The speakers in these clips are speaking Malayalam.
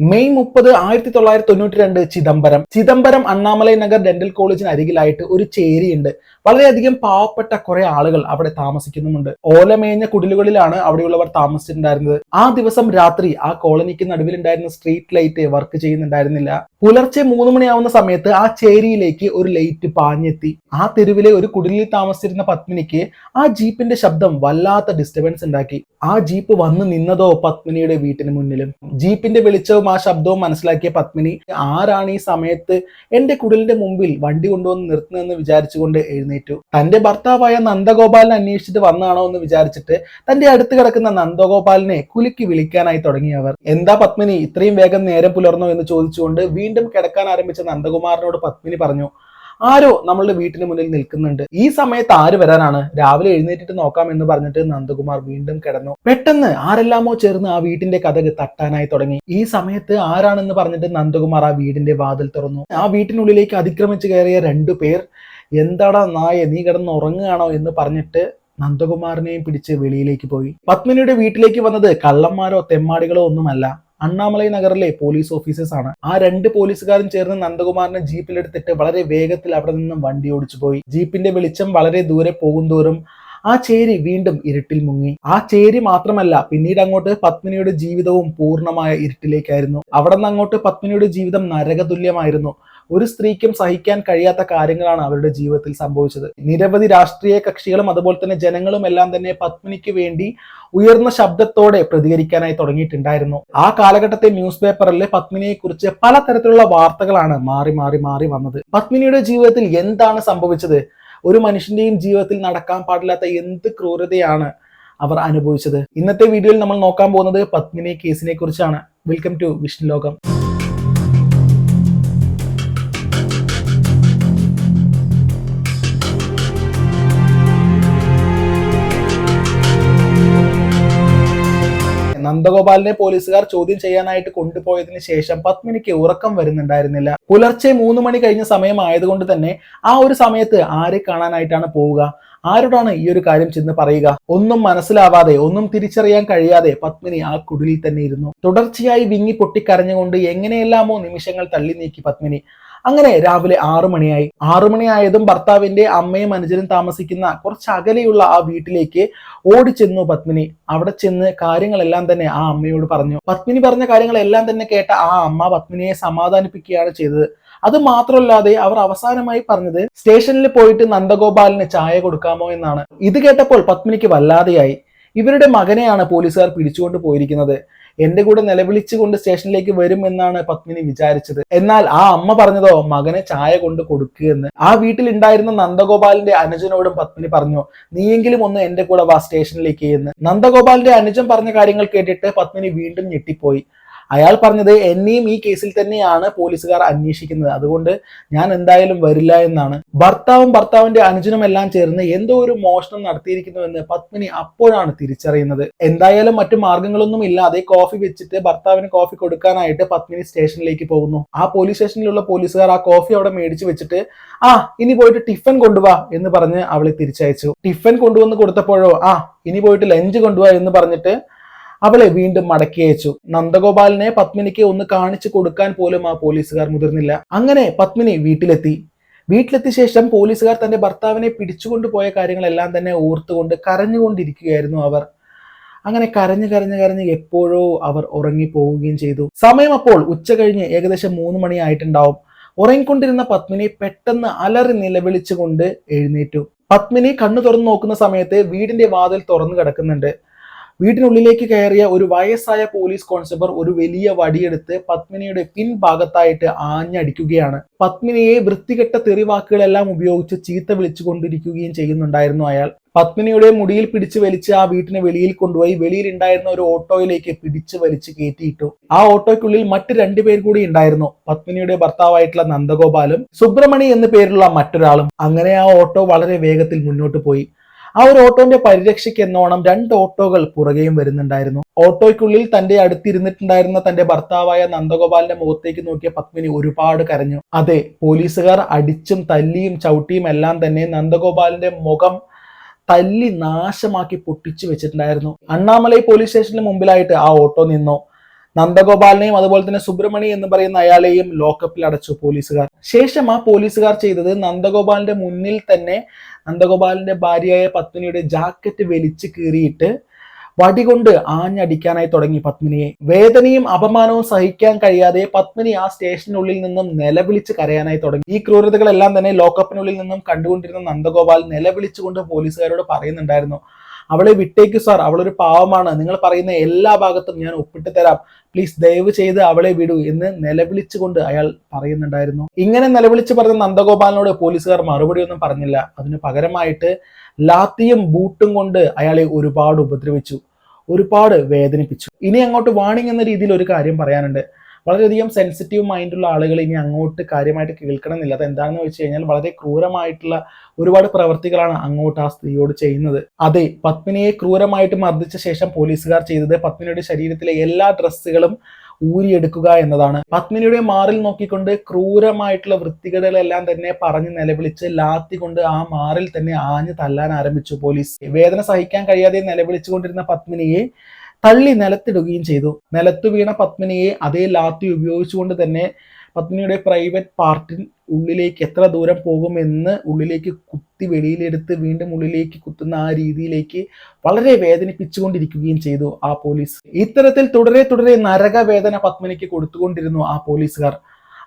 മെയ് മുപ്പത് ആയിരത്തി തൊള്ളായിരത്തി തൊണ്ണൂറ്റി രണ്ട് ചിദംബരം. ചിദംബരം അണ്ണാമലൈ നഗർ ഡെന്റൽ കോളേജിന് അരികിലായിട്ട് ഒരു ചേരിയുണ്ട്. വളരെയധികം പാവപ്പെട്ട കുറെ ആളുകൾ അവിടെ താമസിക്കുന്നുമുണ്ട്. ഓലമേഞ്ഞ കുടിലുകളിലാണ് അവിടെയുള്ളവർ താമസിച്ചിട്ടുണ്ടായിരുന്നത്. ആ ദിവസം രാത്രി ആ കോളനിക്ക് നടുവിലുണ്ടായിരുന്ന സ്ട്രീറ്റ് ലൈറ്റ് വർക്ക് ചെയ്യുന്നുണ്ടായിരുന്നില്ല. പുലർച്ചെ മൂന്ന് മണിയാവുന്ന സമയത്ത് ആ ചേരിയിലേക്ക് ഒരു ലൈറ്റ് പാഞ്ഞെത്തി. ആ തെരുവിലെ ഒരു കുടിലിൽ താമസിച്ചിരുന്ന പത്മിനിക്ക് ആ ജീപ്പിന്റെ ശബ്ദം വല്ലാത്ത ഡിസ്റ്റർബൻസ് ഉണ്ടാക്കി. ആ ജീപ്പ് വന്ന് നിന്നതോ പത്മിനിയുടെ വീട്ടിന് മുന്നിലും. ജീപ്പിന്റെ വെളിച്ചവും ആ ശബ്ദവും മനസ്സിലാക്കിയ പത്മിനി ആരാണ് ഈ സമയത്ത് എന്റെ കുടിലിന്റെ മുമ്പിൽ വണ്ടി കൊണ്ടുവന്ന് നിർത്തുന്നതെന്ന് വിചാരിച്ചുകൊണ്ട് എഴുന്നേറ്റു? തന്റെ ഭർത്താവായ നന്ദഗോപാലിനെ അന്വേഷിച്ചിട്ട് വന്നാണോ എന്ന് വിചാരിച്ചിട്ട് തന്റെ അടുത്ത് കിടക്കുന്ന നന്ദഗോപാലിനെ കുലുക്കി വിളിക്കാനായി തുടങ്ങിയവർ എന്താ പത്മിനി ഇത്രയും വേഗം നേരം പുലർന്നോ? എന്ന് ചോദിച്ചുകൊണ്ട് വീണ്ടും കിടക്കാൻ ആരംഭിച്ച നന്ദകുമാറിനോട് പത്മിനി പറഞ്ഞു ആരോ നമ്മളുടെ വീട്ടിന് മുന്നിൽ നിൽക്കുന്നുണ്ട്. ഈ സമയത്ത് ആര് വരാനാണ്? രാവിലെ എഴുന്നേറ്റിട്ട് നോക്കാം എന്ന് പറഞ്ഞിട്ട് നന്ദകുമാർ വീണ്ടും കിടന്നു. പെട്ടെന്ന് ആരെല്ലാമോ ചേർന്ന് ആ വീട്ടിന്റെ കഥക് തട്ടാനായി തുടങ്ങി. ഈ സമയത്ത് ആരാണെന്ന് പറഞ്ഞിട്ട് നന്ദകുമാർ ആ വീടിന്റെ വാതിൽ തുറന്നു. ആ വീട്ടിനുള്ളിലേക്ക് അതിക്രമിച്ചു കയറിയ രണ്ടു പേർ എന്താടാ നായ നീ കിടന്ന് ഉറങ്ങുകയാണോ? എന്ന് പറഞ്ഞിട്ട് നന്ദകുമാറിനെയും പിടിച്ച് വെളിയിലേക്ക് പോയി. പത്മിനിയുടെ വീട്ടിലേക്ക് വന്നത് കള്ളന്മാരോ തെമ്മാടികളോ ഒന്നുമല്ല. അണ്ണാമലൈ നഗറിലെ പോലീസ് ഓഫീസേഴ്സ് ആണ്. ആ രണ്ട് പോലീസുകാരും ചേർന്ന് നന്ദകുമാറിനെ ജീപ്പിലെടുത്തിട്ട് വളരെ വേഗത്തിൽ അവിടെ നിന്നും വണ്ടി ഓടിച്ചു പോയി ജീപ്പിന്റെ വെളിച്ചം വളരെ ദൂരെ പോകുന്തോറും ആ ചേരി വീണ്ടും ഇരുട്ടിൽ മുങ്ങി. ആ ചേരി മാത്രമല്ല പിന്നീട് അങ്ങോട്ട് പത്മിനിയുടെ ജീവിതവും പൂർണമായ ഇരുട്ടിലേക്കായിരുന്നു. അവിടെ നിന്ന് അങ്ങോട്ട് പത്മിനിയുടെ ജീവിതം നരകതുല്യമായിരുന്നു. ഒരു സ്ത്രീക്കും സഹിക്കാൻ കഴിയാത്ത കാര്യങ്ങളാണ് അവരുടെ ജീവിതത്തിൽ സംഭവിച്ചത്. നിരവധി രാഷ്ട്രീയ കക്ഷികളും അതുപോലെ തന്നെ ജനങ്ങളും എല്ലാം തന്നെ പത്മിനിക്ക് വേണ്ടി ഉയർന്ന ശബ്ദത്തോടെ പ്രതികരിക്കാനായി തുടങ്ങിയിട്ടുണ്ടായിരുന്നു. ആ കാലഘട്ടത്തെ ന്യൂസ് പേപ്പറിൽ പത്മിനിയെ കുറിച്ച് പലതരത്തിലുള്ള വാർത്തകളാണ് മാറി മാറി മാറി വന്നത്. പത്മിനിയുടെ ജീവിതത്തിൽ എന്താണ് സംഭവിച്ചത്? ഒരു മനുഷ്യന്റെയും ജീവിതത്തിൽ നടക്കാൻ പാടില്ലാത്ത എന്ത് ക്രൂരതയാണ് അവർ അനുഭവിച്ചത്. ഇന്നത്തെ വീഡിയോയിൽ നമ്മൾ നോക്കാൻ പോകുന്നത് പത്മിനി കേസിനെ കുറിച്ചാണ്. വെൽക്കം ടു വിഷ്ണു ലോകം നന്ദഗോപാലിനെ പോലീസുകാർ ചോദ്യം ചെയ്യാനായിട്ട് കൊണ്ടുപോയതിനു ശേഷം പത്മിനിക്ക് ഉറക്കം വരുന്നുണ്ടായിരുന്നില്ല. പുലർച്ചെ മൂന്ന് മണി കഴിഞ്ഞ സമയമായതുകൊണ്ട് തന്നെ ആ ഒരു സമയത്ത് ആരെ കാണാനായിട്ടാണ് പോവുക? ആരോടാണ് ഈ ഒരു കാര്യം ചെന്ന് പറയുക? ഒന്നും മനസ്സിലാവാതെ ഒന്നും തിരിച്ചറിയാൻ കഴിയാതെ പത്മിനി ആ കുടിലിൽ തന്നെ ഇരുന്നു. തുടർച്ചയായി വിങ്ങി പൊട്ടിക്കരഞ്ഞുകൊണ്ട് എങ്ങനെയെല്ലാമോ നിമിഷങ്ങൾ തള്ളി നീക്കി പത്മിനി. അങ്ങനെ രാവിലെ ആറു മണിയായി. ആറു മണിയായതും ഭർത്താവിന്റെ അമ്മയും അനുജനും താമസിക്കുന്ന കുറച്ച് അകലെയുള്ള ആ വീട്ടിലേക്ക് ഓടിച്ചെന്നു പത്മിനി. അവിടെ ചെന്ന് കാര്യങ്ങളെല്ലാം തന്നെ ആ അമ്മയോട് പറഞ്ഞു. പത്മിനി പറഞ്ഞ കാര്യങ്ങളെല്ലാം തന്നെ കേട്ട ആ അമ്മ പത്മിനിയെ സമാധാനിപ്പിക്കുകയാണ് ചെയ്തത്. അത് മാത്രമല്ലാതെ അവർ അവസാനമായി പറഞ്ഞത് സ്റ്റേഷനിൽ പോയിട്ട് നന്ദഗോപാലിന് ചായ കൊടുക്കാമോ എന്നാണ്. ഇത് കേട്ടപ്പോൾ പത്മിനിക്ക് വല്ലാതെയായി. ഇവരുടെ മകനെയാണ് പോലീസുകാർ പിടിച്ചുകൊണ്ട് പോയിരിക്കുന്നത്. എന്റെ കൂടെ നിലവിളിച്ചുകൊണ്ട് സ്റ്റേഷനിലേക്ക് വരും എന്നാണ് പത്മിനി വിചാരിച്ചത്. എന്നാൽ ആ അമ്മ പറഞ്ഞതോ മകനെ ചായ കൊണ്ട് കൊടുക്കുകയെന്ന് ആ വീട്ടിൽ ഉണ്ടായിരുന്ന നന്ദഗോപാലിന്റെ അനുജനോടും പത്മിനി പറഞ്ഞു നീയെങ്കിലും ഒന്ന് എന്റെ കൂടെ വാ സ്റ്റേഷനിലേക്ക് എന്ന്. നന്ദഗോപാലിന്റെ അനുജൻ പറഞ്ഞ കാര്യങ്ങൾ കേട്ടിട്ട് പത്മിനി വീണ്ടും ഞെട്ടിപ്പോയി. അയാൾ പറഞ്ഞത് എന്നെയും ഈ കേസിൽ തന്നെയാണ് പോലീസുകാർ അന്വേഷിക്കുന്നത്. അതുകൊണ്ട് ഞാൻ എന്തായാലും വരില്ല എന്നാണ്. ഭർത്താവും ഭർത്താവിന്റെ അനുജനും എല്ലാം ചേർന്ന് എന്തോ ഒരു മോഷണം നടത്തിയിരിക്കുന്നുവെന്ന് പത്മിനി അപ്പോഴാണ് തിരിച്ചറിയുന്നത്. എന്തായാലും മറ്റു മാർഗങ്ങളൊന്നും ഇല്ലാതെ കോഫി വെച്ചിട്ട് ഭർത്താവിന് കോഫി കൊടുക്കാനായിട്ട് പത്മിനി സ്റ്റേഷനിലേക്ക് പോകുന്നു. ആ പോലീസ് സ്റ്റേഷനിലുള്ള പോലീസുകാർ ആ കോഫി അവിടെ മേടിച്ചു വെച്ചിട്ട് ആ ഇനി പോയിട്ട് ടിഫൻ കൊണ്ടുവാ എന്ന് പറഞ്ഞ് അവളെ തിരിച്ചയച്ചു. ടിഫൻ കൊണ്ടുവന്ന് കൊടുത്തപ്പോഴോ ആ ഇനി പോയിട്ട് ലഞ്ച് കൊണ്ടുപോവാ എന്ന് പറഞ്ഞിട്ട് അവളെ വീണ്ടും മടക്കി അയച്ചു. നന്ദഗോപാലിനെ പത്മിനിക്ക് ഒന്ന് കാണിച്ചു കൊടുക്കാൻ പോലും ആ പോലീസുകാർ മുതിർന്നില്ല. അങ്ങനെ പത്മിനി വീട്ടിലെത്തി. വീട്ടിലെത്തിയ ശേഷം പോലീസുകാർ തന്റെ ഭർത്താവിനെ പിടിച്ചുകൊണ്ട് പോയ കാര്യങ്ങളെല്ലാം തന്നെ ഓർത്തുകൊണ്ട് കരഞ്ഞുകൊണ്ടിരിക്കുകയായിരുന്നു അവർ. അങ്ങനെ കരഞ്ഞു കരഞ്ഞു കരഞ്ഞ് എപ്പോഴോ അവർ ഉറങ്ങിപ്പോവുകയും ചെയ്തു. സമയം അപ്പോൾ ഉച്ച കഴിഞ്ഞ് ഏകദേശം മൂന്ന് മണിയായിട്ടുണ്ടാവും ഉറങ്ങിക്കൊണ്ടിരുന്ന പത്മിനി പെട്ടെന്ന് അലറി നിലവിളിച്ചുകൊണ്ട് എഴുന്നേറ്റു. പത്മിനി കണ്ണു തുറന്നു നോക്കുന്ന സമയത്ത് വീടിന്റെ വാതിൽ തുറന്നു കിടക്കുന്നുണ്ട്. വീട്ടിനുള്ളിലേക്ക് കയറിയ ഒരു വയസ്സായ പോലീസ് കോൺസ്റ്റബിൾ ഒരു വലിയ വടിയെടുത്ത് പത്മിനിയുടെ പിൻഭാഗത്തായിട്ട് ആഞ്ഞടിക്കുകയാണ്. പത്മിനിയെ വൃത്തികെട്ട തെറിവാക്കുകളെല്ലാം ഉപയോഗിച്ച് ചീത്ത വിളിച്ചുകൊണ്ടിരിക്കുകയും ചെയ്യുന്നുണ്ടായിരുന്നു അയാൾ. പത്മിനിയുടെ മുടിയിൽ പിടിച്ചു വലിച്ച് ആ വീട്ടിന് വെളിയിൽ കൊണ്ടുപോയി വെളിയിൽ ഉണ്ടായിരുന്ന ഒരു ഓട്ടോയിലേക്ക് പിടിച്ചു വലിച്ച് കയറ്റിയിട്ടു. ആ ഓട്ടോയ്ക്കുള്ളിൽ മറ്റ് രണ്ടുപേർ കൂടി ഉണ്ടായിരുന്നു. പത്മിനിയുടെ ഭർത്താവായിട്ടുള്ള നന്ദഗോപാലും സുബ്രഹ്മണി എന്നു പേരുള്ള മറ്റൊരാളും. അങ്ങനെ ആ ഓട്ടോ വളരെ വേഗത്തിൽ മുന്നോട്ട് പോയി. ആ ഒരു ഓട്ടോന്റെ പരിരക്ഷയ്ക്ക് എന്നോണം രണ്ട് ഓട്ടോകൾ പുറകെയും വരുന്നുണ്ടായിരുന്നു. ഓട്ടോയ്ക്കുള്ളിൽ തന്റെ അടുത്തിരുന്നിട്ടുണ്ടായിരുന്ന തന്റെ ഭർത്താവായ നന്ദഗോപാലിന്റെ മുഖത്തേക്ക് നോക്കിയ പത്മിനി ഒരുപാട് കരഞ്ഞു. അതെ പോലീസുകാർ അടിച്ചും തല്ലിയും ചവിട്ടിയും എല്ലാം തന്നെ നന്ദഗോപാലിന്റെ മുഖം തല്ലി നാശമാക്കി പൊട്ടിച്ചു വെച്ചിട്ടുണ്ടായിരുന്നു. അണ്ണാമലൈ പോലീസ് സ്റ്റേഷന് മുമ്പിലായിട്ട് ആ ഓട്ടോ നിന്നു. നന്ദഗോപാലിനെയും അതുപോലെ തന്നെ സുബ്രഹ്മണി എന്ന് പറയുന്ന അയാളെയും ലോക്കപ്പിൽ അടച്ചു പോലീസുകാർ. ശേഷം ആ പോലീസുകാർ ചെയ്തത് നന്ദഗോപാലിന്റെ മുന്നിൽ തന്നെ നന്ദഗോപാലിന്റെ ഭാര്യയായ പത്മിനിയുടെ ജാക്കറ്റ് വലിച്ചു കീറിയിട്ട് വടികൊണ്ട് ആഞ്ഞടിക്കാനായി തുടങ്ങി പത്മിനിയെ. വേദനയും അപമാനവും സഹിക്കാൻ കഴിയാതെ പത്മിനി ആ സ്റ്റേഷനുള്ളിൽ നിന്നും നിലവിളിച്ച് കരയാനായി തുടങ്ങി. ഈ ക്രൂരതകളെല്ലാം തന്നെ ലോക്കപ്പിനുള്ളിൽ നിന്നും കണ്ടുകൊണ്ടിരുന്ന നന്ദഗോപാൽ നിലവിളിച്ചുകൊണ്ട് പോലീസുകാരോട് പറയുന്നുണ്ടായിരുന്നു അവളെ വിട്ടേക്കു സാർ. അവളൊരു പാവമാണ്. നിങ്ങൾ പറയുന്ന എല്ലാ ഭാഗത്തും ഞാൻ ഒപ്പിട്ട് തരാം. പ്ലീസ് ദയവ് ചെയ്ത് അവളെ വിടൂ എന്ന് നിലവിളിച്ചുകൊണ്ട് അയാൾ പറയുന്നുണ്ടായിരുന്നു. ഇങ്ങനെ നിലവിളിച്ച് പറഞ്ഞ നന്ദഗോപാലിനോട് പോലീസുകാർ മറുപടി ഒന്നും പറഞ്ഞില്ല. അതിന് പകരമായിട്ട് ലാത്തിയും ബൂട്ടും കൊണ്ട് അയാളെ ഒരുപാട് ഉപദ്രവിച്ചു. ഒരുപാട് വേദനിപ്പിച്ചു. ഇനി അങ്ങോട്ട് വാണിംഗ് എന്ന രീതിയിൽ ഒരു കാര്യം പറയാനുണ്ട്. വളരെയധികം സെൻസിറ്റീവ് മൈൻഡുള്ള ആളുകൾ ഇനി അങ്ങോട്ട് കാര്യമായിട്ട് കേൾക്കണമെന്നില്ല. അത് എന്താണെന്ന് വെച്ച് കഴിഞ്ഞാൽ വളരെ ക്രൂരമായിട്ടുള്ള ഒരുപാട് പ്രവർത്തികളാണ് അങ്ങോട്ട് ആ സ്ത്രീയോട് ചെയ്യുന്നത്. അതെ പത്മിനിയെ ക്രൂരമായിട്ട് മർദ്ദിച്ച ശേഷം പോലീസുകാർ ചെയ്തത് പത്മിനിയുടെ ശരീരത്തിലെ എല്ലാ ഡ്രസ്സുകളും ഊരിയെടുക്കുക എന്നതാണ്. പത്മിനിയുടെ മാറിൽ നോക്കിക്കൊണ്ട് ക്രൂരമായിട്ടുള്ള വൃത്തികേടുകളെല്ലാം തന്നെ പറഞ്ഞ് നിലവിളിച്ച് ലാത്തി കൊണ്ട് ആ മാറിൽ തന്നെ ആഞ്ഞു തല്ലാൻ ആരംഭിച്ചു പോലീസ്. വേദന സഹിക്കാൻ കഴിയാതെ നിലവിളിച്ചുകൊണ്ടിരുന്ന പത്മിനിയെ തള്ളി നിലത്തിടുകയും ചെയ്തു. നിലത്തു വീണ പത്മിനിയെ അതേ ലാത്തി ഉപയോഗിച്ചുകൊണ്ട് തന്നെ പത്മിനിയുടെ പ്രൈവറ്റ് പാർട്ടിൻ ഉള്ളിലേക്ക് എത്ര ദൂരം പോകുമെന്ന് ഉള്ളിലേക്ക് കുത്തി വെളിയിലെടുത്ത് വീണ്ടും ഉള്ളിലേക്ക് കുത്തുന്ന ആ രീതിയിലേക്ക് വളരെ വേദനിപ്പിച്ചുകൊണ്ടിരിക്കുകയും ചെയ്തു ആ പോലീസ് ഇത്തരത്തിൽ തുടരെ തുടരെ നരകവേദന പത്മിനിക്ക് കൊടുത്തുകൊണ്ടിരുന്നു ആ പോലീസുകാർ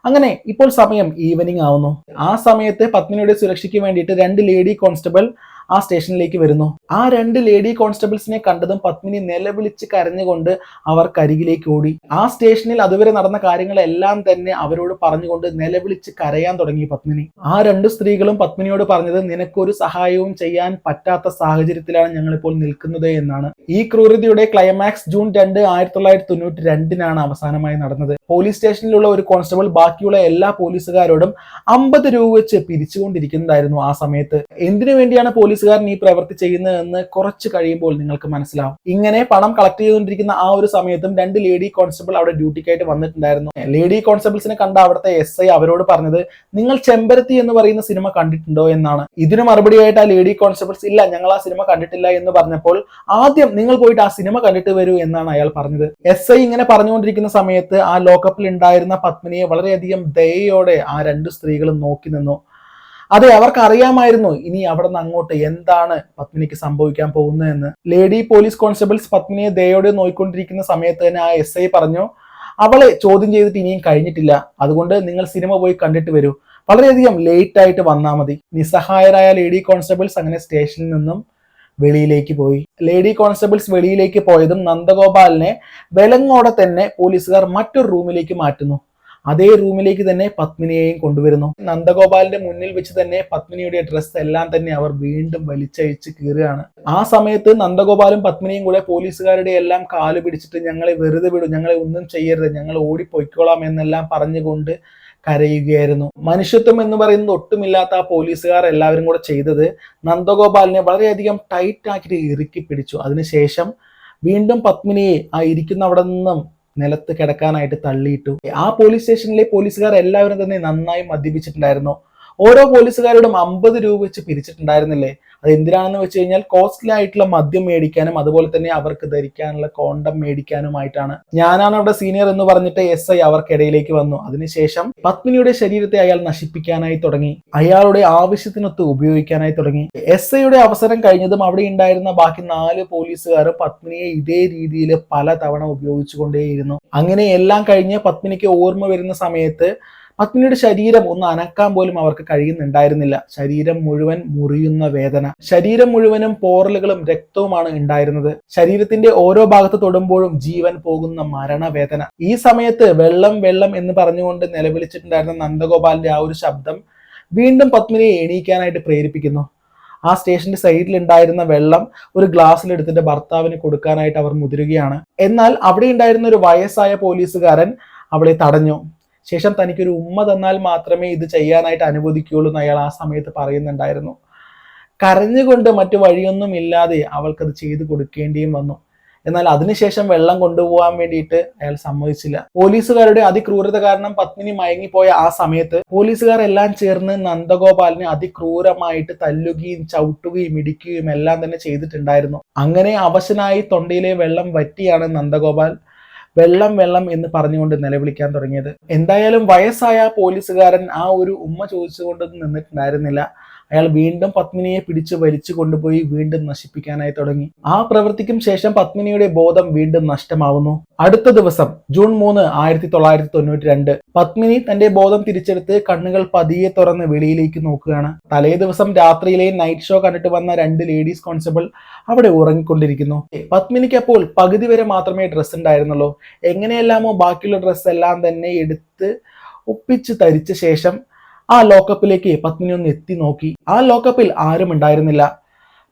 അങ്ങനെ ഇപ്പോൾ സമയം ഈവനിങ് ആവുന്നു. ആ സമയത്ത് പത്മിനിയുടെ സുരക്ഷയ്ക്ക് വേണ്ടിയിട്ട് രണ്ട് ലേഡി കോൺസ്റ്റബിൾ ആ സ്റ്റേഷനിലേക്ക് വരുന്നു. ആ രണ്ട് ലേഡി കോൺസ്റ്റബിൾസിനെ കണ്ടതും പത്മിനി നിലവിളിച്ച് കരഞ്ഞുകൊണ്ട് അവർ കരികിലേക്ക് ഓടി. ആ സ്റ്റേഷനിൽ അതുവരെ നടന്ന കാര്യങ്ങളെല്ലാം തന്നെ അവരോട് പറഞ്ഞുകൊണ്ട് നിലവിളിച്ച് കരയാൻ തുടങ്ങി പത്മിനി. ആ രണ്ട് സ്ത്രീകളും പത്മിനിയോട് പറഞ്ഞത് നിനക്കൊരു സഹായവും ചെയ്യാൻ പറ്റാത്ത സാഹചര്യത്തിലാണ് ഞങ്ങളിപ്പോൾ നിൽക്കുന്നത് എന്നാണ്. ഈ ക്രൂരതയുടെ ക്ലൈമാക്സ് ജൂൺ രണ്ട് ആയിരത്തി തൊള്ളായിരത്തി തൊണ്ണൂറ്റി രണ്ടിനാണ് അവസാനമായി നടന്നത്. പോലീസ് സ്റ്റേഷനിലുള്ള ഒരു കോൺസ്റ്റബിൾ ബാക്കിയുള്ള എല്ലാ പോലീസുകാരോടും അമ്പത് രൂപ വെച്ച് പിരിച്ചുകൊണ്ടിരിക്കുന്നതായിരുന്നു ആ സമയത്ത്. എന്തിനു വേണ്ടിയാണ് പോലീസുകാരൻ ഈ പ്രവൃത്തി ചെയ്യുന്നതെന്ന് കുറച്ച് കഴിയുമ്പോൾ നിങ്ങൾക്ക് മനസ്സിലാവും. ഇങ്ങനെ പണം കളക്ട് ചെയ്തുകൊണ്ടിരിക്കുന്ന ആ ഒരു സമയത്തും രണ്ട് ലേഡി കോൺസ്റ്റബിൾ അവിടെ ഡ്യൂട്ടിക്കായിട്ട് വന്നിട്ടുണ്ടായിരുന്നു. ലേഡി കോൺസ്റ്റബിൾസിനെ കണ്ട അവിടുത്തെ എസ് ഐ അവരോട് പറഞ്ഞത് നിങ്ങൾ ചെമ്പരത്തി എന്ന് പറയുന്ന സിനിമ കണ്ടിട്ടുണ്ടോ? എന്നാണ്. ഇതിന് മറുപടിയായിട്ട് ആ ലേഡി കോൺസ്റ്റബിൾസ് ഇല്ല ഞങ്ങൾ ആ സിനിമ കണ്ടിട്ടില്ല എന്ന് പറഞ്ഞപ്പോൾ ആദ്യം നിങ്ങൾ പോയിട്ട് ആ സിനിമ കണ്ടിട്ട് വരൂ എന്നാണ് അയാൾ പറഞ്ഞത്. എസ് ഐ ഇങ്ങനെ പറഞ്ഞുകൊണ്ടിരിക്കുന്ന സമയത്ത് ആ ലോക്കപ്പിൽ ഉണ്ടായിരുന്ന പത്മിനിയെ വളരെയധികം ദയയോടെ ആ രണ്ട് സ്ത്രീകളും നോക്കി നിന്നു. അതെ അവർക്ക് അറിയാമായിരുന്നു ഇനി അവിടെ നിന്ന് അങ്ങോട്ട് എന്താണ് പത്മിനിക്ക് സംഭവിക്കാൻ പോകുന്നതെന്ന് ലേഡി പോലീസ് കോൺസ്റ്റബിൾസ് പത്മിനിയെ ദയോടെ നോയിക്കൊണ്ടിരിക്കുന്ന സമയത്ത് തന്നെ ആ എസ് ഐ പറഞ്ഞു അവളെ ചോദ്യം ചെയ്തിട്ട് ഇനിയും കഴിഞ്ഞിട്ടില്ല. അതുകൊണ്ട് നിങ്ങൾ സിനിമ പോയി കണ്ടിട്ട് വരൂ. വളരെയധികം ലേറ്റ് ആയിട്ട് വന്നാൽ മതി. നിസ്സഹായരായ ലേഡി കോൺസ്റ്റബിൾസ് അങ്ങനെ സ്റ്റേഷനിൽ നിന്നും വെളിയിലേക്ക് പോയി. ലേഡി കോൺസ്റ്റബിൾസ് വെളിയിലേക്ക് പോയതും നന്ദഗോപാലിനെ വിലങ്ങോടെ തന്നെ പോലീസുകാർ മറ്റൊരു റൂമിലേക്ക് മാറ്റുന്നു. അതേ റൂമിലേക്ക് തന്നെ പത്മിനിയെയും കൊണ്ടുവരുന്നു. നന്ദഗോപാലിന്റെ മുന്നിൽ വെച്ച് തന്നെ പത്മിനിയുടെ ഡ്രസ്സ് എല്ലാം തന്നെ അവർ വീണ്ടും വലിച്ചയച്ച് കീറുകയാണ്. ആ സമയത്ത് നന്ദഗോപാലും പത്മിനിയും കൂടെ പോലീസുകാരുടെ എല്ലാം കാൽ പിടിച്ചിട്ട് ഞങ്ങളെ വെറുതെ വിടും ഞങ്ങളെ ഒന്നും ചെയ്യരുത് ഞങ്ങൾ ഓടിപ്പോയിക്കോളാം എന്നെല്ലാം പറഞ്ഞുകൊണ്ട് കരയുകയായിരുന്നു. മനുഷ്യത്വം എന്ന് പറയുന്നത് ഒട്ടുമില്ലാത്ത ആ പോലീസുകാർ എല്ലാവരും കൂടെ ചെയ്തത് നന്ദഗോപാലിനെ വളരെയധികം ടൈറ്റ് ആക്കിയിട്ട് ഇറുക്കി പിടിച്ചു. അതിനുശേഷം വീണ്ടും പത്മിനിയെ ആ ഇരിക്കുന്ന അവിടെ നിന്നും നിലത്ത് കിടക്കാനായിട്ട് തള്ളിയിട്ടു. ആ പോലീസ് സ്റ്റേഷനിലെ പോലീസുകാർ എല്ലാവരും തന്നെ നന്നായി മദ്യപിച്ചിട്ടുണ്ടായിരുന്നു. ഓരോ പോലീസുകാരോടും അമ്പത് രൂപ വെച്ച് പിരിച്ചിട്ടുണ്ടായിരുന്നില്ലേ? അത് എന്തിനാണെന്ന് വെച്ച് കഴിഞ്ഞാൽ കോസ്റ്റ്ലി ആയിട്ടുള്ള മദ്യം മേടിക്കാനും അതുപോലെ തന്നെ അവർക്ക് ധരിക്കാനുള്ള കോണ്ടം മേടിക്കാനുമായിട്ടാണ്. ഞാനാണ് അവിടെ സീനിയർ എന്ന് പറഞ്ഞിട്ട് എസ് ഐ അവർക്കിടയിലേക്ക് വന്നു. അതിനുശേഷം പത്മിനിയുടെ ശരീരത്തെ അയാൾ നശിപ്പിക്കാനായി തുടങ്ങി. അയാളുടെ ആവശ്യത്തിനൊത്ത് ഉപയോഗിക്കാനായി തുടങ്ങി. എസ് ഐയുടെ അവസരം കഴിഞ്ഞതും അവിടെ ഉണ്ടായിരുന്ന ബാക്കി നാല് പോലീസുകാർ പത്മിനിയെ ഇതേ രീതിയിൽ പല തവണ ഉപയോഗിച്ചുകൊണ്ടേയിരുന്നു. അങ്ങനെ എല്ലാം കഴിഞ്ഞ് പത്മിനിക്ക് ഓർമ്മ വരുന്ന സമയത്ത് പത്നിയുടെ ശരീരം ഒന്ന് അനക്കാൻ പോലും അവർക്ക് കഴിയുന്നുണ്ടായിരുന്നില്ല. ശരീരം മുഴുവൻ മുറിയുന്ന വേദന. ശരീരം മുഴുവനും പോറലുകളും രക്തവുമാണ് ഉണ്ടായിരുന്നത്. ശരീരത്തിന്റെ ഓരോ ഭാഗത്ത് തൊടുമ്പോഴും ജീവൻ പോകുന്ന മരണവേദന. ഈ സമയത്ത് വെള്ളം വെള്ളം എന്ന് പറഞ്ഞുകൊണ്ട് നിലവിളിച്ചിട്ടുണ്ടായിരുന്ന നന്ദഗോപാലിന്റെ ആ ഒരു ശബ്ദം വീണ്ടും പത്മിനിയെ എണീക്കാനായിട്ട് പ്രേരിപ്പിക്കുന്നു. ആ സ്റ്റേഷന്റെ സൈഡിൽ ഉണ്ടായിരുന്ന വെള്ളം ഒരു ഗ്ലാസ്സിൽ എടുത്തിട്ട് ഭർത്താവിന് കൊടുക്കാനായിട്ട് അവർ മുതിരുകയാണ്. എന്നാൽ അവിടെ ഉണ്ടായിരുന്ന ഒരു വയസ്സായ പോലീസുകാരൻ അവളെ തടഞ്ഞു. ശേഷം തനിക്കൊരു ഉമ്മ തന്നാൽ മാത്രമേ ഇത് ചെയ്യാനായിട്ട് അനുവദിക്കുകയുള്ളൂ എന്ന് അയാൾ ആ സമയത്ത് പറയുന്നുണ്ടായിരുന്നു. കരഞ്ഞുകൊണ്ട് മറ്റു വഴിയൊന്നും ഇല്ലാതെ അവൾക്കത് ചെയ്തു കൊടുക്കേണ്ടിയും വന്നു. എന്നാൽ അതിനുശേഷം വെള്ളം കൊണ്ടുപോകാൻ വേണ്ടിയിട്ട് അയാൾ സമ്മതിച്ചില്ല. പോലീസുകാരുടെ അതിക്രൂരത കാരണം പത്മിനി മയങ്ങിപ്പോയ ആ സമയത്ത് പോലീസുകാർ എല്ലാം ചേർന്ന് നന്ദഗോപാലിനെ അതിക്രൂരമായിട്ട് തല്ലുകയും ചവിട്ടുകയും ഇടിക്കുകയും എല്ലാം തന്നെ ചെയ്തിട്ടുണ്ടായിരുന്നു. അങ്ങനെ അവശനായി തൊണ്ടയിലെ വെള്ളം വറ്റിയാണ് നന്ദഗോപാൽ. വെള്ളം വെള്ളം എന്ന് പറഞ്ഞുകൊണ്ട് നിലവിളിക്കാൻ തുടങ്ങിയത്. എന്തായാലും വയസ്സായ പോലീസുകാരൻ ആ ഒരു ഉമ്മ ചോദിച്ചുകൊണ്ടൊന്നും നിന്നിട്ടുണ്ടായിരുന്നില്ല. അയാൾ വീണ്ടും പത്മിനിയെ പിടിച്ച് വലിച്ചു കൊണ്ടുപോയി വീണ്ടും നശിപ്പിക്കാനായി തുടങ്ങി. ആ പ്രവൃത്തിക്കും ശേഷം പത്മിനിയുടെ ബോധം വീണ്ടും നഷ്ടമാവുന്നു. അടുത്ത ദിവസം ജൂൺ മൂന്ന് ആയിരത്തി തൊള്ളായിരത്തി തൊണ്ണൂറ്റി രണ്ട് പത്മിനി തന്റെ ബോധം തിരിച്ചെടുത്ത് കണ്ണുകൾ പതിയെ തുറന്ന് വെളിയിലേക്ക് നോക്കുകയാണ്. തലേ ദിവസം രാത്രിയിലെ നൈറ്റ് ഷോ കണ്ടിട്ട് വന്ന രണ്ട് ലേഡീസ് കോൺസ്റ്റബിൾ അവിടെ ഉറങ്ങിക്കൊണ്ടിരിക്കുന്നു. പത്മിനിക്ക് അപ്പോൾ പകുതി വരെ മാത്രമേ ഡ്രസ്സ് ഉണ്ടായിരുന്നുള്ളൂ. എങ്ങനെയെല്ലാമോ ബാക്കിയുള്ള ഡ്രസ്സ് എല്ലാം തന്നെ എടുത്ത് ഒപ്പിച്ച് തരിച്ച ശേഷം ആ ലോക്കപ്പിലേക്ക് പത്മിനി ഒന്ന് എത്തി നോക്കി. ആ ലോക്കപ്പിൽ ആരും ഉണ്ടായിരുന്നില്ല.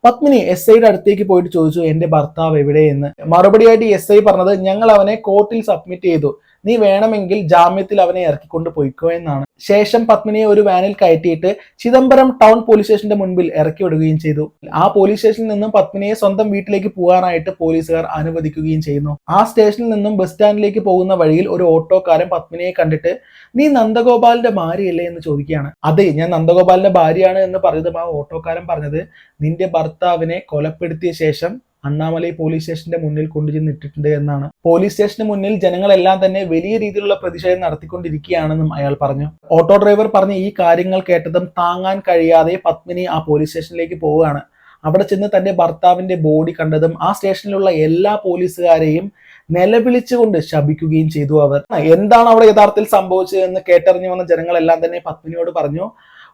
പത്മിനി എസ് ഐയുടെ അടുത്തേക്ക് പോയിട്ട് ചോദിച്ചു എന്റെ ഭർത്താവ് എവിടെയെന്ന്? മറുപടിയായിട്ട് എസ് ഐ പറഞ്ഞത് ഞങ്ങൾ അവനെ കോർട്ടിൽ സബ്മിറ്റ് ചെയ്തു. നീ വേണമെങ്കിൽ ജാമ്യത്തിൽ അവനെ ഇറക്കിക്കൊണ്ട് പോയിക്കോ എന്നാണ്. ശേഷം പത്മിനിയെ ഒരു വാനിൽ കയറ്റിയിട്ട് ചിദംബരം ടൗൺ പോലീസ് സ്റ്റേഷന്റെ മുൻപിൽ ഇറക്കി വിടുകയും ചെയ്തു. ആ പോലീസ് സ്റ്റേഷനിൽ നിന്നും പത്മിനിയെ സ്വന്തം വീട്ടിലേക്ക് പോകാനായിട്ട് പോലീസുകാർ അനുവദിക്കുകയും ചെയ്യുന്നു. ആ സ്റ്റേഷനിൽ നിന്നും ബസ് സ്റ്റാൻഡിലേക്ക് പോകുന്ന വഴിയിൽ ഒരു ഓട്ടോക്കാരൻ പത്മിനിയെ കണ്ടിട്ട് നീ നന്ദഗോപാലിന്റെ ഭാര്യയല്ലേ? എന്ന് ചോദിക്കുകയാണ്. അതെ ഞാൻ നന്ദഗോപാലിന്റെ ഭാര്യയാണ് എന്ന് പറഞ്ഞതും ആ ഓട്ടോക്കാരൻ പറഞ്ഞത് നിന്റെ ഭർത്താവിനെ കൊലപ്പെടുത്തിയ ശേഷം അണ്ണാമലൈ പോലീസ് സ്റ്റേഷന്റെ മുന്നിൽ കൊണ്ടുചെന്ന് ഇട്ടിട്ടുണ്ട് എന്നാണ്. പോലീസ് സ്റ്റേഷന് മുന്നിൽ ജനങ്ങളെല്ലാം തന്നെ വലിയ രീതിയിലുള്ള പ്രതിഷേധം നടത്തിക്കൊണ്ടിരിക്കുകയാണെന്നും അയാൾ പറഞ്ഞു. ഓട്ടോ ഡ്രൈവർ പറഞ്ഞ ഈ കാര്യങ്ങൾ കേട്ടതും താങ്ങാൻ കഴിയാതെ പത്മിനി ആ പോലീസ് സ്റ്റേഷനിലേക്ക് പോവുകയാണ്. അവിടെ ചെന്ന് തന്റെ ഭർത്താവിന്റെ ബോഡി കണ്ടതും ആ സ്റ്റേഷനിലുള്ള എല്ലാ പോലീസുകാരെയും നിലവിളിച്ചുകൊണ്ട് ശപിക്കുകയും ചെയ്തു അവർ. എന്താണ് അവിടെ യഥാർത്ഥത്തിൽ സംഭവിച്ചത് എന്ന് കേട്ടറിഞ്ഞു വന്ന ജനങ്ങളെല്ലാം തന്നെ പത്മിനിയോട് പറഞ്ഞു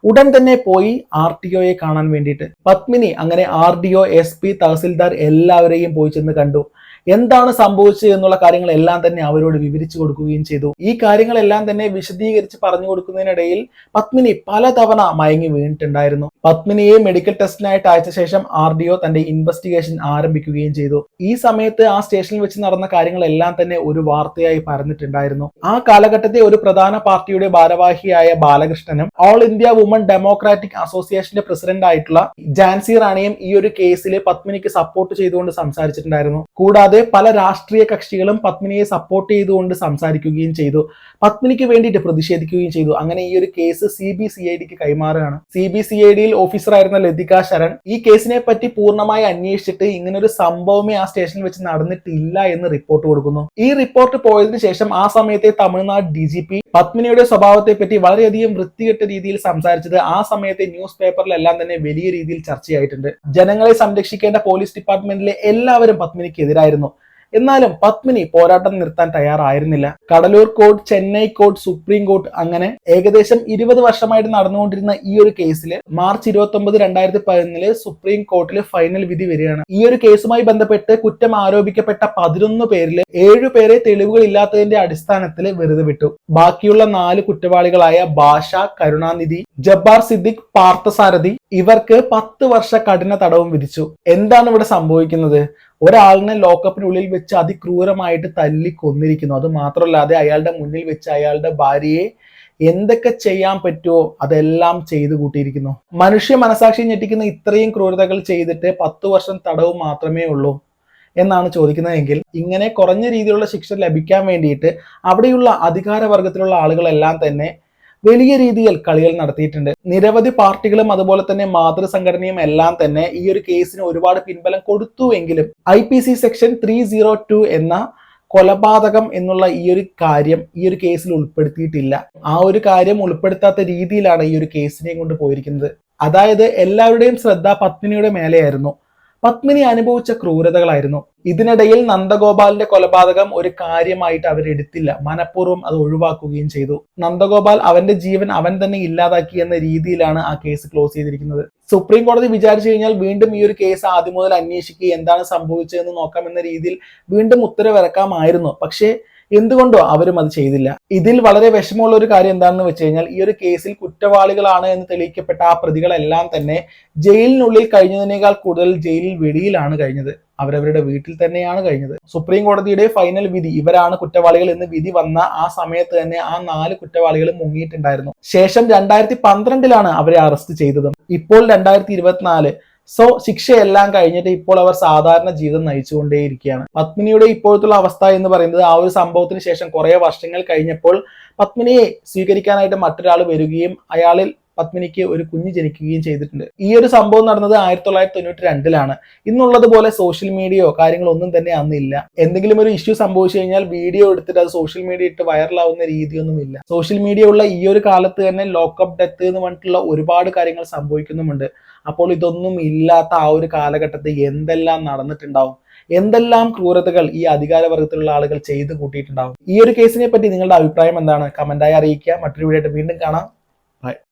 ഉടൻ തന്നെ പോയി ആർ ടി ഒയെ കാണാൻ വേണ്ടിയിട്ട്. പത്മിനി അങ്ങനെ R D O S P tahsildar എല്ലാവരെയും പോയി ചെന്ന് കണ്ടു. എന്താണ് സംഭവിച്ചത് എന്നുള്ള കാര്യങ്ങളെല്ലാം തന്നെ അവരോട് വിവരിച്ചു കൊടുക്കുകയും ചെയ്തു. ഈ കാര്യങ്ങളെല്ലാം തന്നെ വിശദീകരിച്ച് പറഞ്ഞു കൊടുക്കുന്നതിനിടയിൽ പത്മിനി പലതവണ മയങ്ങി വീണിട്ടുണ്ടായിരുന്നു. പത്മിനിയെ മെഡിക്കൽ ടെസ്റ്റിനായിട്ട് അയച്ച ശേഷം ആർ ഡി ഒ തന്റെ ഇൻവെസ്റ്റിഗേഷൻ ആരംഭിക്കുകയും ചെയ്തു. ഈ സമയത്ത് ആ സ്റ്റേഷനിൽ വെച്ച് നടന്ന കാര്യങ്ങളെല്ലാം തന്നെ ഒരു വാർത്തയായി പറഞ്ഞിട്ടുണ്ടായിരുന്നു ആ കാലഘട്ടത്തെ ഒരു പ്രധാന പാർട്ടിയുടെ ഭാരവാഹിയായ ബാലകൃഷ്ണനും ഓൾ ഇന്ത്യ വുമൺ ഡെമോക്രാറ്റിക് അസോസിയേഷന്റെ പ്രസിഡന്റ് ആയിട്ടുള്ള ജാൻസി റാണിയും ഈ ഒരു കേസിൽ പത്മിനിക്ക് സപ്പോർട്ട് ചെയ്തുകൊണ്ട് സംസാരിച്ചിട്ടുണ്ടായിരുന്നു. കൂടാതെ പല രാഷ്ട്രീയ കക്ഷികളും പത്മിനിയെ സപ്പോർട്ട് ചെയ്തുകൊണ്ട് സംസാരിക്കുകയും ചെയ്തു. പത്മിനിക്ക് വേണ്ടിയിട്ട് പ്രതിഷേധിക്കുകയും ചെയ്തു. അങ്ങനെ ഈ ഒരു case C B C I ഡിക്ക് കൈമാറുകയാണ് സി ബി സി ഐ ഡിയിൽ ഓഫീസറായിരുന്ന ലതിക ശരൺ ഈ കേസിനെ പറ്റി പൂർണമായി അന്വേഷിച്ചിട്ട് ഇങ്ങനെ ഒരു സംഭവമേ ആ സ്റ്റേഷനിൽ വെച്ച് നടന്നിട്ടില്ല എന്ന് റിപ്പോർട്ട് കൊടുക്കുന്നു. ഈ റിപ്പോർട്ട് പോയതിനു ശേഷം ആ സമയത്തെ തമിഴ്നാട് ഡി ജി പി പത്മിനിയുടെ സ്വഭാവത്തെ പറ്റി വളരെയധികം വൃത്തികെട്ട രീതിയിൽ സംസാരിച്ചത് ആ സമയത്തെ ന്യൂസ് പേപ്പറിലെല്ലാം തന്നെ വലിയ രീതിയിൽ ചർച്ചയായിട്ടുണ്ട്. ജനങ്ങളെ സംരക്ഷിക്കേണ്ട പോലീസ് ഡിപ്പാർട്ട്മെന്റിലെ എല്ലാവരും പത്മിനിക്ക് എതിരായിരുന്നു എന്നാലും പത്മിനി പോരാട്ടം നിർത്താൻ തയ്യാറായിരുന്നില്ല. Cuddalore court Chennai court supreme court അങ്ങനെ ഏകദേശം ഇരുപത് വർഷമായിട്ട് നടന്നുകൊണ്ടിരുന്ന ഈ ഒരു കേസിൽ മാർച്ച് ഇരുപത്തി ഒമ്പത് രണ്ടായിരത്തി പതിനൊന്നിൽ സുപ്രീം കോർട്ടിൽ ഫൈനൽ വിധി വരികയാണ്. ഈ ഒരു കേസുമായി ബന്ധപ്പെട്ട് കുറ്റം ആരോപിക്കപ്പെട്ട പതിനൊന്ന് പേരിൽ ഏഴു പേരെ തെളിവുകൾ ഇല്ലാത്തതിന്റെ അടിസ്ഥാനത്തിൽ വെറുതെ വിട്ടു. ബാക്കിയുള്ള നാല് കുറ്റവാളികളായ ഭാഷ കരുണാനിധി ജബ്ബാർ സിദ്ദിഖ് പാർത്ഥസാരഥി ഇവർക്ക് പത്ത് വർഷ കഠിന തടവും വിധിച്ചു. എന്താണ് ഇവിടെ സംഭവിക്കുന്നത്? ഒരാളിനെ ലോക്കപ്പിനുള്ളിൽ വെച്ച് അതിക്രൂരമായിട്ട് തല്ലി കൊന്നിരിക്കുന്നു അത് മാത്രമല്ലാതെ അയാളുടെ മുന്നിൽ വെച്ച് അയാളുടെ ഭാര്യയെ എന്തൊക്കെ ചെയ്യാൻ പറ്റുമോ അതെല്ലാം ചെയ്തു കൂട്ടിയിരിക്കുന്നു. മനുഷ്യ മനസാക്ഷി ഞെട്ടിക്കുന്ന ഇത്രയും ക്രൂരതകൾ ചെയ്തിട്ട് പത്തു വർഷം തടവ് മാത്രമേ ഉള്ളൂ എന്നാണ് ചോദിക്കുന്നതെങ്കിൽ ഇങ്ങനെ കുറഞ്ഞ രീതിയിലുള്ള ശിക്ഷ ലഭിക്കാൻ വേണ്ടിയിട്ട് അവിടെയുള്ള അധികാരവർഗത്തിലുള്ള ആളുകളെല്ലാം തന്നെ വലിയ രീതിയിൽ കളികൾ നടത്തിയിട്ടുണ്ട്. നിരവധി പാർട്ടികളും അതുപോലെ തന്നെ മാതൃസംഘടനയും എല്ലാം തന്നെ ഈ ഒരു കേസിന് ഒരുപാട് പിൻബലം കൊടുത്തുവെങ്കിലും I P C section three zero two എന്ന കൊലപാതകം എന്നുള്ള ഈ ഒരു കാര്യം ഈ ഒരു കേസിൽ ഉൾപ്പെടുത്തിയിട്ടില്ല. ആ ഒരു കാര്യം ഉൾപ്പെടുത്താത്ത രീതിയിലാണ് ഈ ഒരു കേസിനെയും കൊണ്ട് പോയിരിക്കുന്നത്. അതായത് എല്ലാവരുടെയും ശ്രദ്ധ പത്മിനിയുടെ മേലെയായിരുന്നു. പത്മിനി അനുഭവിച്ച ക്രൂരതകളായിരുന്നു. ഇതിനിടയിൽ നന്ദഗോപാലിന്റെ കൊലപാതകം ഒരു കാര്യമായിട്ട് അവരെടുത്തില്ല മനഃപൂർവം അത് ഒഴിവാക്കുകയും ചെയ്തു. നന്ദഗോപാൽ അവന്റെ ജീവൻ അവൻ തന്നെ ഇല്ലാതാക്കി എന്ന രീതിയിലാണ് ആ കേസ് ക്ലോസ് ചെയ്തിരിക്കുന്നത്. സുപ്രീം കോടതി വിചാരിച്ചു കഴിഞ്ഞാൽ വീണ്ടും ഈ ഒരു കേസ് ആദ്യം മുതൽ അന്വേഷിക്കുക എന്താണ് സംഭവിച്ചതെന്ന് നോക്കാം എന്ന രീതിയിൽ വീണ്ടും ഉത്തരവിറക്കാമായിരുന്നു. പക്ഷേ എന്തുകൊണ്ടോ അവരും അത് ചെയ്തില്ല. ഇതിൽ വളരെ വിഷമമുള്ള ഒരു കാര്യം എന്താണെന്ന് വെച്ച് കഴിഞ്ഞാൽ ഈ ഒരു കേസിൽ കുറ്റവാളികളാണ് എന്ന് തെളിയിക്കപ്പെട്ട ആ പ്രതികളെല്ലാം തന്നെ ജയിലിനുള്ളിൽ കഴിഞ്ഞതിനേക്കാൾ കൂടുതൽ ജയിലിൽ വെളിയിലാണ് കഴിഞ്ഞത്. അവരവരുടെ വീട്ടിൽ തന്നെയാണ് കഴിഞ്ഞത്. സുപ്രീം കോടതിയുടെ ഫൈനൽ വിധി ഇവരാണ് കുറ്റവാളികൾ എന്ന് വിധി വന്ന ആ സമയത്ത് തന്നെ ആ നാല് കുറ്റവാളികൾ മുങ്ങിയിട്ടുണ്ടായിരുന്നു. ശേഷം രണ്ടായിരത്തി പന്ത്രണ്ടിലാണ് അവരെ അറസ്റ്റ് ചെയ്തത്. ഇപ്പോൾ രണ്ടായിരത്തി ഇരുപത്തിനാല് സോ ശിക്ഷയെല്ലാം കഴിഞ്ഞിട്ട് ഇപ്പോൾ അവർ സാധാരണ ജീവിതം നയിച്ചുകൊണ്ടേയിരിക്കുകയാണ്. പത്മിനിയുടെ ഇപ്പോഴത്തുള്ള അവസ്ഥ എന്ന് പറയുന്നത് ആ ഒരു സംഭവത്തിന് ശേഷം കുറെ വർഷങ്ങൾ കഴിഞ്ഞപ്പോൾ പത്മിനിയെ സ്വീകരിക്കാനായിട്ട് മറ്റൊരാൾ വരികയും അയാളിൽ പത്മിനിക്ക് ഒരു കുഞ്ഞ് ജനിക്കുകയും ചെയ്തിട്ടുണ്ട്. ഈ ഒരു സംഭവം നടന്നത് ആയിരത്തി തൊള്ളായിരത്തി തൊണ്ണൂറ്റി രണ്ടിലാണ് ഇന്നുള്ളത് പോലെ സോഷ്യൽ മീഡിയയോ കാര്യങ്ങളോ ഒന്നും തന്നെ അന്നില്ല എന്തെങ്കിലും ഒരു ഇഷ്യൂ സംഭവിച്ചു കഴിഞ്ഞാൽ വീഡിയോ എടുത്തിട്ട് അത് സോഷ്യൽ മീഡിയ ഇട്ട് വൈറലാവുന്ന രീതിയൊന്നും ഇല്ല. സോഷ്യൽ മീഡിയ ഉള്ള ഈ ഒരു കാലത്ത് തന്നെ ലോക്കപ്പ് ഡെത്ത് എന്ന് പറഞ്ഞിട്ടുള്ള ഒരുപാട് കാര്യങ്ങൾ സംഭവിക്കുന്നുമുണ്ട്. അപ്പോൾ ഇതൊന്നും ഇല്ലാത്ത ആ ഒരു കാലഘട്ടത്തിൽ എന്തെല്ലാം നടന്നിട്ടുണ്ടാവും? എന്തെല്ലാം ക്രൂരതകൾ ഈ അധികാര അധികാരവർഗത്തിലുള്ള ആളുകൾ ചെയ്തു കൂട്ടിയിട്ടുണ്ടാവും? ഈ ഒരു കേസിനെ പറ്റി നിങ്ങളുടെ അഭിപ്രായം എന്താണ്? കമന്റായി അറിയിക്കുക. മറ്റൊരു വീഡിയോ വീണ്ടും കാണാം.